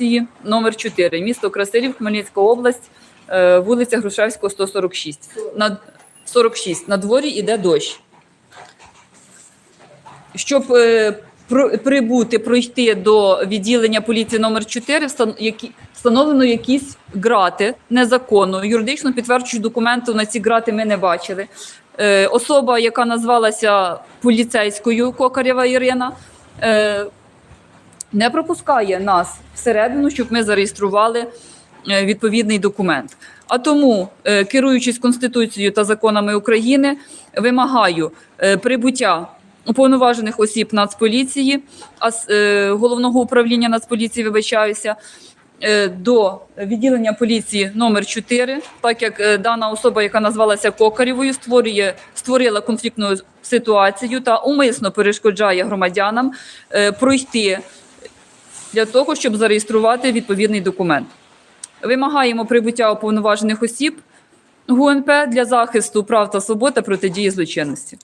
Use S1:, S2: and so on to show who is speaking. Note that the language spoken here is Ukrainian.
S1: поліції номер 4 місто Красилів, Хмельницька область, е, вулиця Грушевського, 146. На 46. На дворі йде дощ. Щоб е, прибути, пройти до відділення поліції номер 4 встан- які, встановлено якісь грати незаконно. Юридично підтверджуючи документів на ці грати ми не бачили. Е, особа, яка назвалася поліцейською Кокарєва Ірина, не пропускає нас всередину, щоб ми зареєстрували е, відповідний документ. А тому, е, керуючись Конституцією та законами України, вимагаю е, прибуття уповноважених осіб Нацполіції, а е, головного управління Нацполіції, вибачаюся, до відділення поліції номер 4, так як дана особа, яка назвалася Кокарєвою, створює створила конфліктну ситуацію та умисно перешкоджає громадянам пройти для того, щоб зареєструвати відповідний документ. Вимагаємо прибуття уповноважених осіб ГУНП для захисту прав та свобод та протидії злочинності.